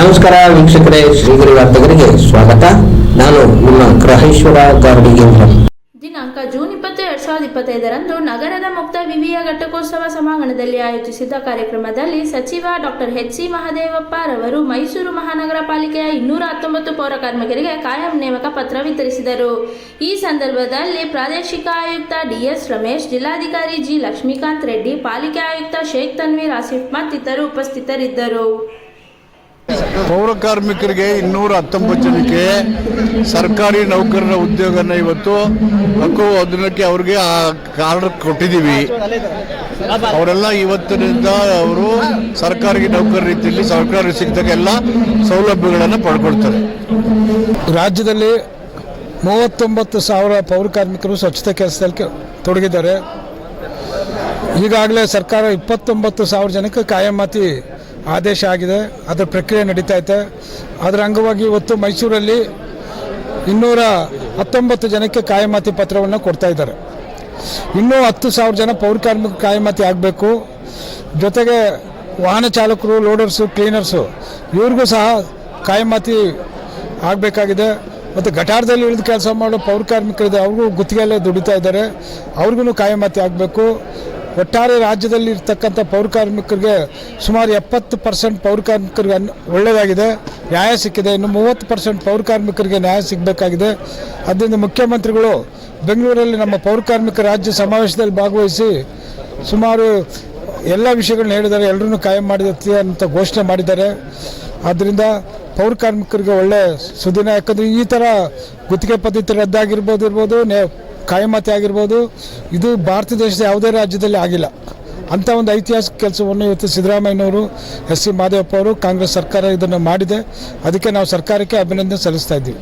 ನಮಸ್ಕಾರ ವೀಕ್ಷಕರೇ, ಶ್ರೀಗಿರಿ ವಾರ್ತೆಗರಿಗೆ ಸ್ವಾಗತ. ನಾನು ನಿಮ್ಮ ಗ್ರಹೇಶ್ವರ ಗಾರ್ಡಿಗೇಂದ್ರ ದಿನಾಂಕ ಜೂನ್ ಇಪ್ಪತ್ತು, ಎರಡ್ ಸಾವಿರದ ಇಪ್ಪತ್ತೈದರಂದು ನಗರದ ಮುಕ್ತ ವಿವಿಯ ಘಟಕೋತ್ಸವ ಸಭಾಂಗಣದಲ್ಲಿ ಆಯೋಜಿಸಿದ್ದ ಕಾರ್ಯಕ್ರಮದಲ್ಲಿ ಸಚಿವ ಡಾಕ್ಟರ್ ಎಚ್ ಸಿ ಮಹದೇವಪ್ಪ ರವರು ಮೈಸೂರು ಮಹಾನಗರ ಪಾಲಿಕೆಯ ಇನ್ನೂರ ಹತ್ತೊಂಬತ್ತು ಪೌರ ಕಾರ್ಮಿಕರಿಗೆ ಕಾಯಂ ನೇಮಕ ಪತ್ರ ವಿತರಿಸಿದರು. ಈ ಸಂದರ್ಭದಲ್ಲಿ ಪ್ರಾದೇಶಿಕ ಆಯುಕ್ತ ಡಿಎಸ್ ರಮೇಶ್, ಜಿಲ್ಲಾಧಿಕಾರಿ ಜಿ ಲಕ್ಷ್ಮೀಕಾಂತ್ ರೆಡ್ಡಿ, ಪಾಲಿಕೆ ಆಯುಕ್ತ ಶೇಖ್ ತನ್ವೀರ್ ಆಸಿಫ್ ಮತ್ತಿತರರು ಉಪಸ್ಥಿತರಿದ್ದರು. ಪೌರ ಕಾರ್ಮಿಕರಿಗೆ ಇನ್ನೂರ ಹತ್ತೊಂಬತ್ತು ಜನಕ್ಕೆ ಸರ್ಕಾರಿ ನೌಕರರ ಉದ್ಯೋಗನ ಇವತ್ತು ಹಕ್ಕು ಹದಿನಕ್ಕೆ ಅವ್ರಿಗೆ ಆ ಕಾರ್ಡ್ ಕೊಟ್ಟಿದ್ದೀವಿ. ಅವರೆಲ್ಲ ಇವತ್ತಿನಿಂದ ಅವರು ಸರ್ಕಾರಿ ನೌಕರ ರೀತಿಯಲ್ಲಿ ಸರ್ಕಾರ ಸಿಗ್ದಾಗ ಎಲ್ಲ ಸೌಲಭ್ಯಗಳನ್ನು ಪಡ್ಕೊಳ್ತಾರೆ. ರಾಜ್ಯದಲ್ಲಿ ಮೂವತ್ತೊಂಬತ್ತು ಸಾವಿರ ಪೌರ ಕಾರ್ಮಿಕರು ಸ್ವಚ್ಛತೆ ಕೆಲಸದಲ್ಲಿ ತೊಡಗಿದ್ದಾರೆ. ಈಗಾಗಲೇ ಸರ್ಕಾರ ಇಪ್ಪತ್ತೊಂಬತ್ತು ಸಾವಿರ ಜನಕ್ಕೆ ಕಾಯಮಾತಿ ಆದೇಶ ಆಗಿದೆ, ಅದರ ಪ್ರಕ್ರಿಯೆ ನಡೀತಾ ಇದೆ ಅದರ ಅಂಗವಾಗಿ ಇವತ್ತು ಮೈಸೂರಲ್ಲಿ ಇನ್ನೂರ ಹತ್ತೊಂಬತ್ತು ಜನಕ್ಕೆ ಕಾಯಮಾತಿ ಪತ್ರವನ್ನು ಕೊಡ್ತಾ ಇದ್ದಾರೆ. ಇನ್ನೂ ಹತ್ತು ಸಾವಿರ ಜನ ಪೌರ ಕಾರ್ಮಿಕ ಕಾಯಮಾತಿ ಆಗಬೇಕು. ಜೊತೆಗೆ ವಾಹನ ಚಾಲಕರು, ಲೋಡರ್ಸು, ಕ್ಲೀನರ್ಸು, ಇವ್ರಿಗೂ ಸಹ ಕಾಯಮಾತಿ ಆಗಬೇಕಾಗಿದೆ. ಮತ್ತು ಗಟಾರದಲ್ಲಿ ಇಳಿದು ಕೆಲಸ ಮಾಡೋ ಪೌರ ಕಾರ್ಮಿಕರಿದೆ, ಅವ್ರಿಗೂ ಗುತ್ತಿಗೆಯಲ್ಲೇ ದುಡಿತಾ ಇದ್ದಾರೆ. ಅವ್ರಿಗೂ ಕಾಯಮಾತಿ ಆಗಬೇಕು. ಒಟ್ಟಾರೆ ರಾಜ್ಯದಲ್ಲಿ ಇರ್ತಕ್ಕಂಥ ಪೌರ ಕಾರ್ಮಿಕರಿಗೆ ಸುಮಾರು ಎಪ್ಪತ್ತು ಪರ್ಸೆಂಟ್ ಪೌರ ಕಾರ್ಮಿಕರಿಗೆ ಒಳ್ಳೆಯದಾಗಿದೆ ನ್ಯಾಯ ಸಿಕ್ಕಿದೆ. ಇನ್ನು ಮೂವತ್ತು ಪರ್ಸೆಂಟ್ ಪೌರ ಕಾರ್ಮಿಕರಿಗೆ ನ್ಯಾಯ ಸಿಗಬೇಕಾಗಿದೆ. ಅದರಿಂದ ಮುಖ್ಯಮಂತ್ರಿಗಳು ಬೆಂಗಳೂರಲ್ಲಿ ನಮ್ಮ ಪೌರ ಕಾರ್ಮಿಕ ರಾಜ್ಯ ಸಮಾವೇಶದಲ್ಲಿ ಭಾಗವಹಿಸಿ ಸುಮಾರು ಎಲ್ಲ ವಿಷಯಗಳನ್ನ ಹೇಳಿದ್ದಾರೆ. ಎಲ್ಲರೂ ಕಾಯಂ ಮಾಡಿರುತ್ತೆ ಅಂತ ಘೋಷಣೆ ಮಾಡಿದ್ದಾರೆ. ಆದ್ದರಿಂದ ಪೌರ ಕಾರ್ಮಿಕರಿಗೆ ಒಳ್ಳೆ ಸುದಿನ. ಯಾಕಂದರೆ ಈ ಥರ ಗುತ್ತಿಗೆ ಪದ್ಧತಿ ರದ್ದಾಗಿರ್ಬೋದು ಇರ್ಬೋದು ನೇ ಕಾಯಮಾತಿ ಆಗಿರ್ಬೋದು ಇದು ಭಾರತ ದೇಶದ ಯಾವುದೇ ರಾಜ್ಯದಲ್ಲಿ ಆಗಿಲ್ಲ. ಅಂಥ ಒಂದು ಐತಿಹಾಸಿಕ ಕೆಲಸವನ್ನು ಇವತ್ತು ಸಿದ್ದರಾಮಯ್ಯನವರು ಎಸ್ ಸಿ ಮಾದೇವಪ್ಪ ಅವರು ಕಾಂಗ್ರೆಸ್ ಸರ್ಕಾರ ಇದನ್ನು ಮಾಡಿದೆ. ಅದಕ್ಕೆ ನಾವು ಸರ್ಕಾರಕ್ಕೆ ಅಭಿನಂದನೆ ಸಲ್ಲಿಸ್ತಾ ಇದ್ದೀವಿ.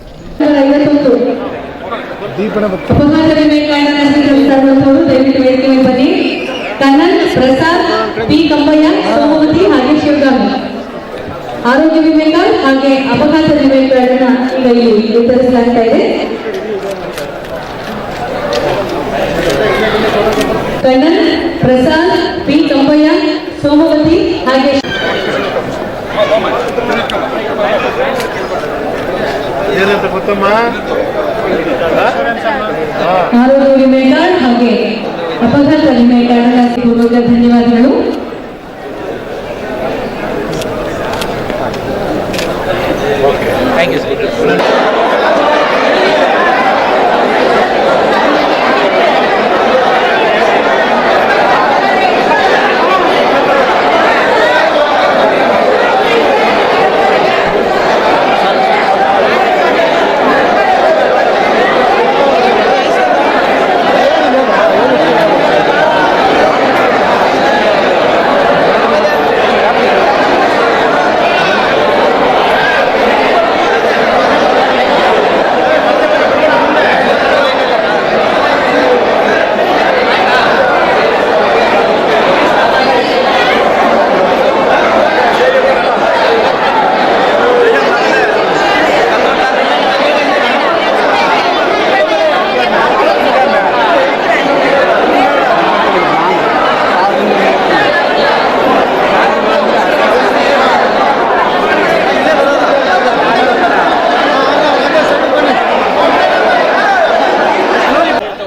ಆರೋಗ್ಯ ವಿಮೆ ಕಾರ್ಡ್ ಹಾಗೆ ಅಪಘಾತ ವಿಮೆ ಕಾರ್ಡ್ ಈಗ ಇಲ್ಲಿ ವಿತರಿಸಲಾಗ್ತಾ ಇದೆ. ಕಣ್ಣನ್ ಪ್ರಸಾದ್ ಪಿ. ಕಂಬಯ್ಯ ಸೋಮವತಿ ಹಾಗೆ. ಏನಂತ ಗೊತ್ತಮ್ಮ? ಆರೋಗ್ಯ ವಿಮೆ ಕಾರ್ಡ್ ಹಾಗೆ ಅಪಘಾತ ವಿಮೆ ಕಾರ್ಡ್ ಪೂರ್ವಕ ಧನ್ಯವಾದಗಳು.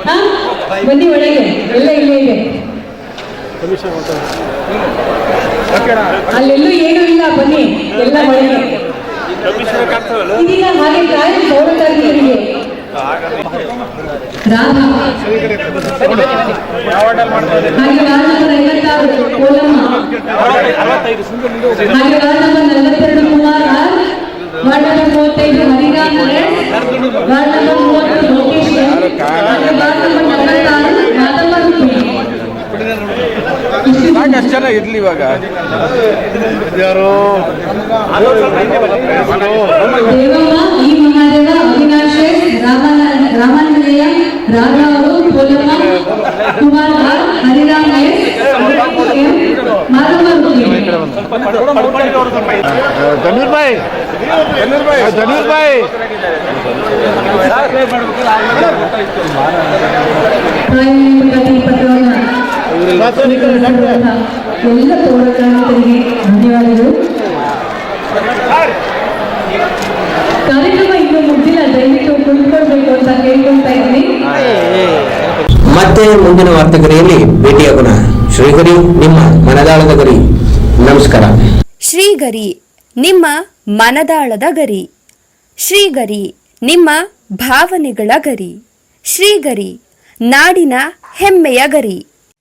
ಹಾ? ಬನ್ನಿ ಒಳಗೆ ಎಲ್ಲ ಇಲ್ಲೇ ಇದೆ ಅಲ್ಲೆಲ್ಲೂ ಏನೂ ಇಲ್ಲ ಬನ್ನಿ. ಎಲ್ಲ ಒಳಗೆ ಇದೀಗ ಹಾಗೆ ಕಾಯಂ ಪೌರ ಕಾರ್ಮಿಕರಿಗೆ ರಾಮ ಹಾಗೆ ಅಷ್ಟು ಜನ ಇರ್ಲಿ ಇವಾಗ ಯಾರು ದೇವಮ್ಮ ಈ ಮಹಾದೇವ ಅವಿನಾಶ್ ರಾಮನ Ramanjaneya ರಾಘವರು Kolamma Kumar R Hariram S M. Madamma Rukmini Dhaneer Bhai Dhaneer Bhai Dhaneer Bhai ಪ್ರತಿ ಪತ್ರವನ್ನು ಸ್ವೀಕರಿಸಿರುವಂತಹ ಎಲ್ಲ ಪೌರ ಕಾರ್ಮಿಕರಿಗೆ ಧನ್ಯವಾದಗಳು. ಕಾರ್ಯಕ್ರಮ ಇನ್ನು ಮುಗಿದಿಲ್ಲ. ದಯವಿಟ್ಟು ಕುಳಿತುಕೊಳ್ಬೇಕು ಅಂತ ಕೇಳ್ಕೊಳ್ತಾ ಇದ್ದೀನಿ. ಮತ್ತೆ ಮುಂದಿನ ವಾರ್ತೆಗರಿಯಲ್ಲಿ ಭೇಟಿಯಾಗೋಣ ಶ್ರೀಗರಿ ನಿಮ್ಮ ಮನದಾಳದ ಗರಿ. ನಮಸ್ಕಾರ. ಶ್ರೀಗರಿ ನಿಮ್ಮ ಮನದಾಳದ ಗರಿ. ಶ್ರೀಗರಿ ನಿಮ್ಮ ಭಾವನೆಗಳ ಗರಿ. ಶ್ರೀಗರಿ ನಾಡಿನ ಹೆಮ್ಮೆಯ ಗರಿ.